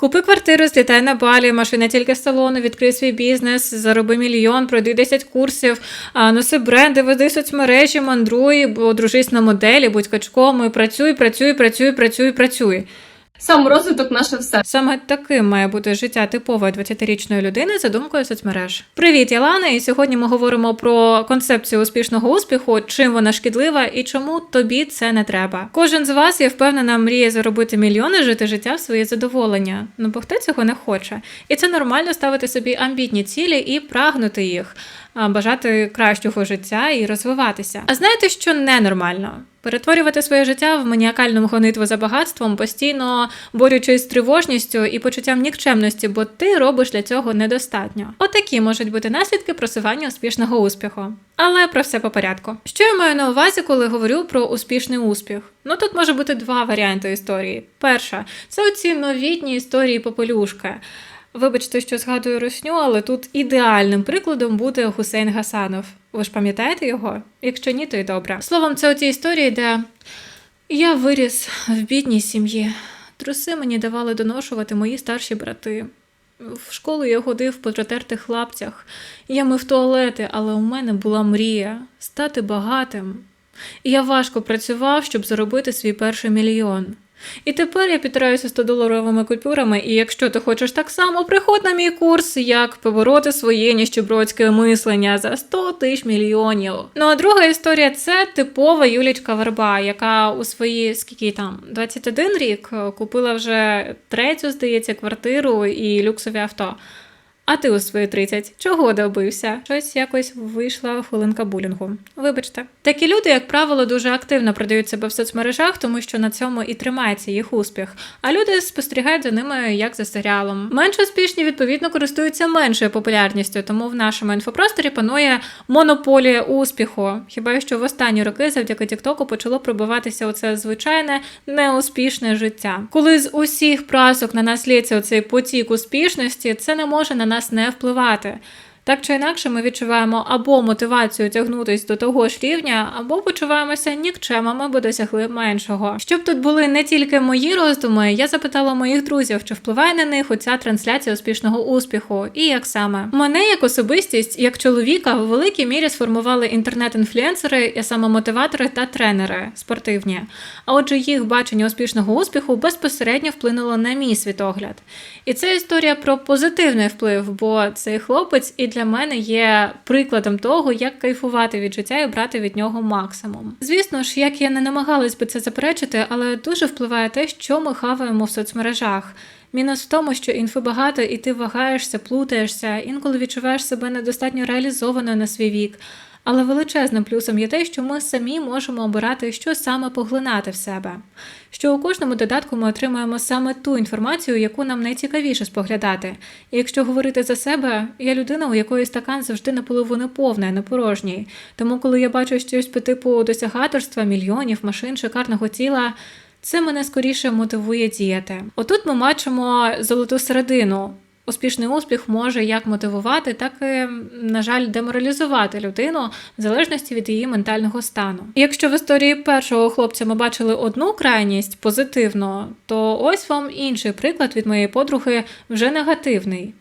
Купи квартиру, злітай на балі, машина тільки салону, відкрий свій бізнес, зароби мільйон, пройди 10 курсів, носи бренди, веди соцмережі, мандруй, одружись на моделі, будь качком і працюй, працюй, працюй, працюй, працюй. Саморозвиток наше все. Саме таким має бути життя типової 20-річної людини за думкою соцмереж. Привіт, я Лана, і сьогодні ми говоримо про концепцію успішного успіху, чим вона шкідлива і чому тобі це не треба. Кожен з вас, я впевнена, мріє заробити мільйони, жити життя в своє задоволення. Ну бо хто цього не хоче. І це нормально ставити собі амбітні цілі і прагнути їх, бажати кращого життя і розвиватися. А знаєте, що ненормально? Перетворювати своє життя в маніакальну гонитву за багатством, постійно борючись з тривожністю і почуттям нікчемності, бо ти робиш для цього недостатньо. Отакі можуть бути наслідки просування успішного успіху. Але про все по порядку. Що я маю на увазі, коли говорю про успішний успіх? Ну тут може бути два варіанти історії. Перша це оці новітні історії попелюшки. Вибачте, що згадую русню, але тут ідеальним прикладом буде Гусейн Гасанов. Ви ж пам'ятаєте його? Якщо ні, то й добре. Словом, це оті історії, де я виріс в бідній сім'ї. Труси мені давали доношувати мої старші брати. В школу я ходив по протертих лапцях. Я мив туалети, але у мене була мрія стати багатим. І я важко працював, щоб заробити свій перший мільйон. І тепер я підтираюся 100-доларовими купюрами, і якщо ти хочеш так само, приходь на мій курс, як побороти своє ніщебродське мислення за 100 тисяч мільйонів. Ну а друга історія це типова Юлічка Верба, яка у свої скільки там 21 рік купила вже третю, здається, квартиру і люксові авто. А ти у свої 30 чого добився? Щось якось вийшла хвилинка булінгу. Вибачте. Такі люди, як правило, дуже активно продають себе в соцмережах, тому що на цьому і тримається їх успіх. А люди спостерігають за ними як за серіалом. Менш успішні, відповідно, користуються меншою популярністю, тому в нашому інфопросторі панує монополія успіху. Хіба що в останні роки завдяки Тіктоку почало пробиватися оце звичайне неуспішне життя. Коли з усіх прасок на нас лється оцей потік успішності, це не може на нас не впливати. Так чи інакше, ми відчуваємо або мотивацію тягнутись до того ж рівня, або почуваємося нікчемами, бо досягли меншого. Щоб тут були не тільки мої роздуми, я запитала моїх друзів, чи впливає на них оця трансляція успішного успіху, і як саме мене як особистість, як чоловіка, в великій мірі сформували інтернет-інфлюенсери, я саме мотиватори та тренери спортивні. А отже, їх бачення успішного успіху безпосередньо вплинуло на мій світогляд. І це історія про позитивний вплив, бо цей хлопець і для мене є прикладом того, як кайфувати від життя і брати від нього максимум. Звісно ж, як я не намагалась би це заперечити, але дуже впливає те, що ми хаваємо в соцмережах. Мінус в тому, що інфи багато, і ти вагаєшся, плутаєшся, інколи відчуваєш себе недостатньо реалізованою на свій вік. Але величезним плюсом є те, що ми самі можемо обирати, що саме поглинати в себе. Що у кожному додатку ми отримуємо саме ту інформацію, яку нам найцікавіше споглядати. І якщо говорити за себе, я людина, у якої стакан завжди наполовину повний, не порожній. Тому, коли я бачу щось по типу досягаторства, мільйонів, машин, шикарного тіла. Це мене скоріше мотивує діяти. Отут ми бачимо золоту середину. Успішний успіх може як мотивувати, так і, на жаль, деморалізувати людину в залежності від її ментального стану. І Якщо в історії першого хлопця ми бачили одну крайність позитивно, то ось вам інший приклад від моєї подруги вже негативний.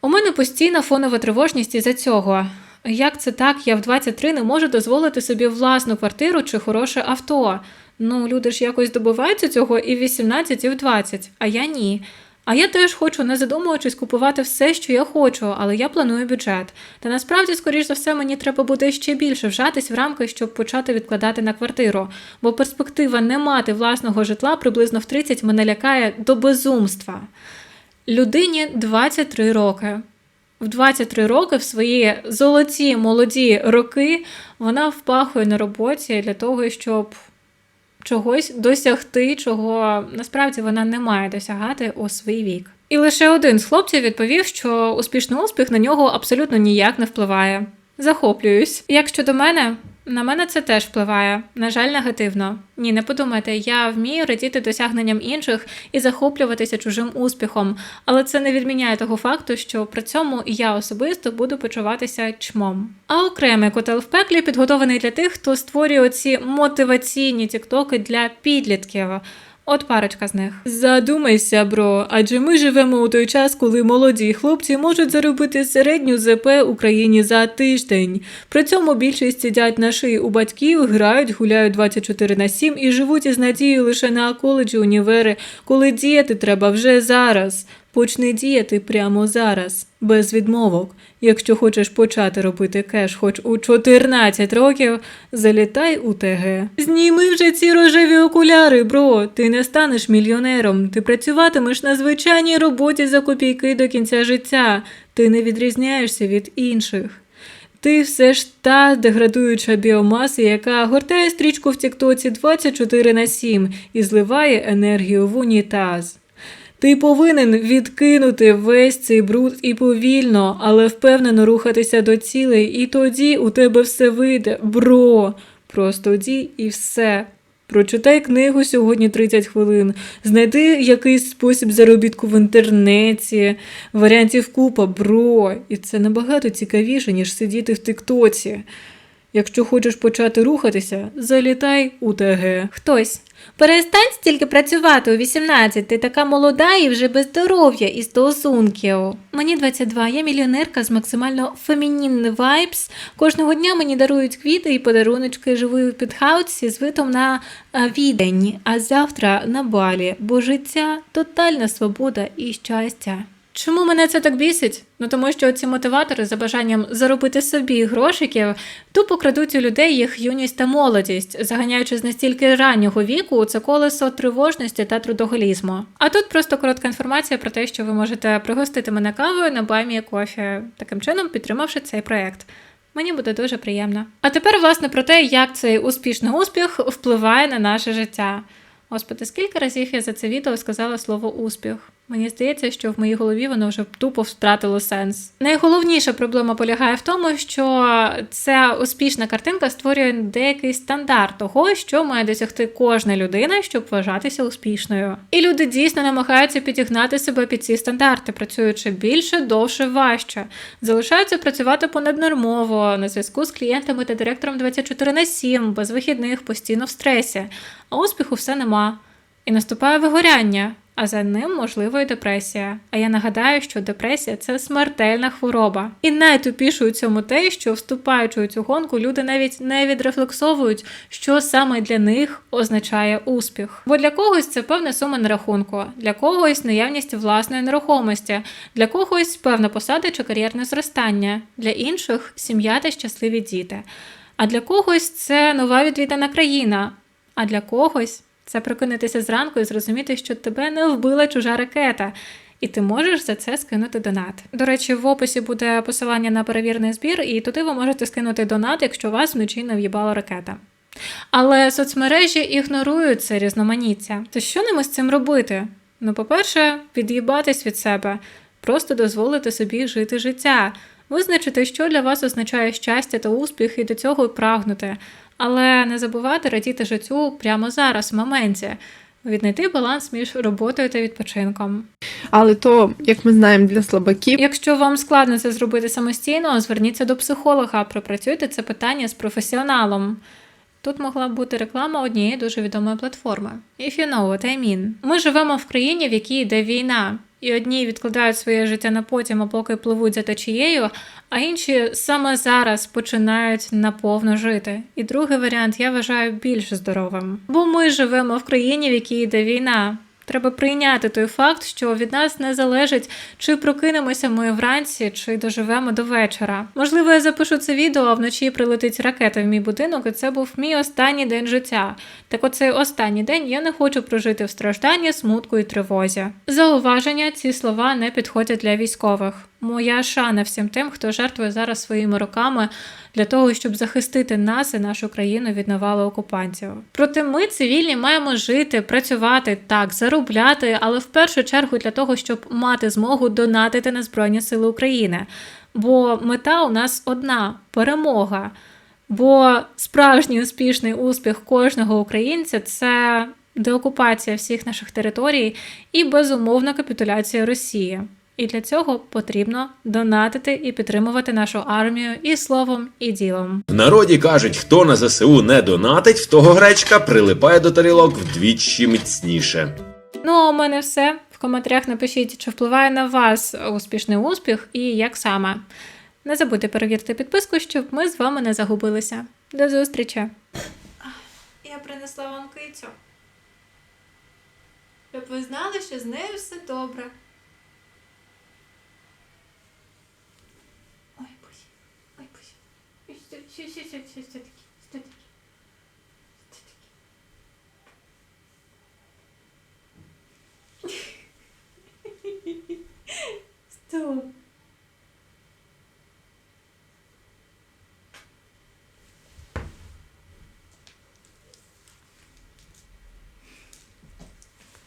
У мене постійна фонова тривожність із-за цього. Як це так? Я в 23 не можу дозволити собі власну квартиру чи хороше авто. Ну, люди ж якось добиваються цього і в 18, і в 20, а я ні. А я теж хочу, не задумуючись, купувати все, що я хочу, але я планую бюджет. Та насправді, скоріш за все, мені треба буде ще більше вжатись в рамки, щоб почати відкладати на квартиру. Бо перспектива не мати власного житла приблизно в 30 мене лякає до безумства. Людині 23 роки. В 23 роки в свої золоті молоді роки вона впахує на роботі для того, щоб чогось досягти, чого насправді вона не має досягати у свій вік. І лише один з хлопців відповів, що успішний успіх на нього абсолютно ніяк не впливає. Захоплююсь. Як щодо мене, на мене це теж впливає, на жаль, негативно. Ні, не подумайте, я вмію радіти досягненням інших і захоплюватися чужим успіхом, але це не відміняє того факту, що при цьому я особисто буду почуватися чмом. А окремий котел в пеклі підготований для тих, хто створює оці мотиваційні тіктоки для підлітків. От парочка з них. Задумайся, бро, адже ми живемо у той час, коли молоді хлопці можуть заробити середню ЗП Україні за тиждень. При цьому більшість сидять на шиї у батьків, грають, гуляють 24 на 7 і живуть із надією лише на коледжі, універи, коли діяти треба вже зараз. Почни діяти прямо зараз, без відмовок. Якщо хочеш почати робити кеш хоч у 14 років, залітай у ТГ. Зніми вже ці рожеві окуляри, бро. Ти не станеш мільйонером. Ти працюватимеш на звичайній роботі за копійки до кінця життя. Ти не відрізняєшся від інших. Ти все ж та деградуюча біомаса, яка гортає стрічку в Тіктоці 24 на 7 і зливає енергію в унітаз. Ти повинен відкинути весь цей бруд і повільно, але впевнено рухатися до цілей, і тоді у тебе все вийде, бро. Просто дій і все. Прочитай книгу сьогодні 30 хвилин. Знайди якийсь спосіб заробітку в інтернеті, варіантів купа, бро. І це набагато цікавіше, ніж сидіти в Тиктоці. Якщо хочеш почати рухатися, залітай у ТГ. Хтось. Перестань стільки працювати у 18, ти така молода і вже без здоров'я і стосунків. Мені 22, я мільйонерка з максимально фемінінний вайбс. Кожного дня мені дарують квіти і подаруночки. Живу в підхаусі з видом на відень, а завтра на балі, бо життя тотальна свобода і щастя. Чому мене це так бісить? Ну тому що ці мотиватори за бажанням заробити собі грошиків тупо крадуть у людей їх юність та молодість, заганяючи з настільки раннього віку це колесо тривожності та трудоголізму. А тут просто коротка інформація про те, що ви можете пригостити мене кавою на баймі кофі, таким чином підтримавши цей проект. Мені буде дуже приємно. А тепер, власне, про те, як цей успішний успіх впливає на наше життя. Господи, скільки разів я за це відео сказала слово успіх? Мені здається, що в моїй голові воно вже тупо втратило сенс. Найголовніша проблема полягає в тому, що ця успішна картинка створює деякий стандарт того, що має досягти кожна людина, щоб вважатися успішною. І люди дійсно намагаються підігнати себе під ці стандарти, працюючи більше, довше, важче, залишаються працювати понаднормово на зв'язку з клієнтами та директором 24 на 7, без вихідних, постійно в стресі, а успіху все нема. І наступає вигоряння, а за ним можливо і депресія. А я нагадаю, що депресія це смертельна хвороба. І найтупіше у цьому те, що вступаючи у цю гонку, люди навіть не відрефлексовують, що саме для них означає успіх. Бо для когось це певна сума на рахунку, для когось наявність власної нерухомості, для когось певна посада чи кар'єрне зростання, для інших сім'я та щасливі діти. А для когось це нова відвідана країна, а для когось це прокинутися зранку і зрозуміти, що тебе не вбила чужа ракета, і ти можеш за це скинути донат. До речі, в описі буде посилання на перевірний збір, і туди ви можете скинути донат, якщо вас вночі не в'їбала ракета. Але соцмережі ігнорують це різноманіття. То що ними з цим робити? Ну, по-перше, від'їбатись від себе, просто дозволити собі жити життя, визначити, що для вас означає щастя та успіх, і до цього прагнути. Але не забувати радіти життю прямо зараз, в моменті, віднайти баланс між роботою та відпочинком. Але то, як ми знаємо, для слабаків. Якщо вам складно це зробити самостійно, зверніться до психолога, пропрацюйте це питання з професіоналом. Тут могла б бути реклама однієї дуже відомої платформи. If you know what I mean. Ми живемо в країні, в якій йде війна, і одні відкладають своє життя на потім, а поки пливуть за течією, а інші саме зараз починають наповно жити. І другий варіант я вважаю більш здоровим. Бо ми живемо в країні, в якій йде війна. Треба прийняти той факт, що від нас не залежить, чи прокинемося ми вранці, чи доживемо до вечора. Можливо, я запишу це відео, а вночі прилетить ракета в мій будинок, і це був мій останній день життя. Так оцей останній день я не хочу прожити в стражданні, смутку і тривозі. Зауваження, ці слова не підходять для військових. Моя шана всім тим, хто жертвує зараз своїми руками для того, щоб захистити нас і нашу країну від навали окупантів. Проте ми, цивільні, маємо жити, працювати так, заробляти, але в першу чергу для того, щоб мати змогу донатити на Збройні Сили України. Бо мета у нас одна перемога. Бо справжній успішний успіх кожного українця це деокупація всіх наших територій і безумовна капітуляція Росії. І для цього потрібно донатити і підтримувати нашу армію і словом, і ділом. В народі кажуть, хто на ЗСУ не донатить, в того гречка прилипає до тарілок вдвічі міцніше. Ну, а у мене все. В коментарях напишіть, чи впливає на вас успішний успіх і як саме. Не забудьте перевірити підписку, щоб ми з вами не загубилися. До зустрічі! Я принесла вам кицю. Щоб ви знали, що з нею все добре. shit, shit, shit, shit, shit.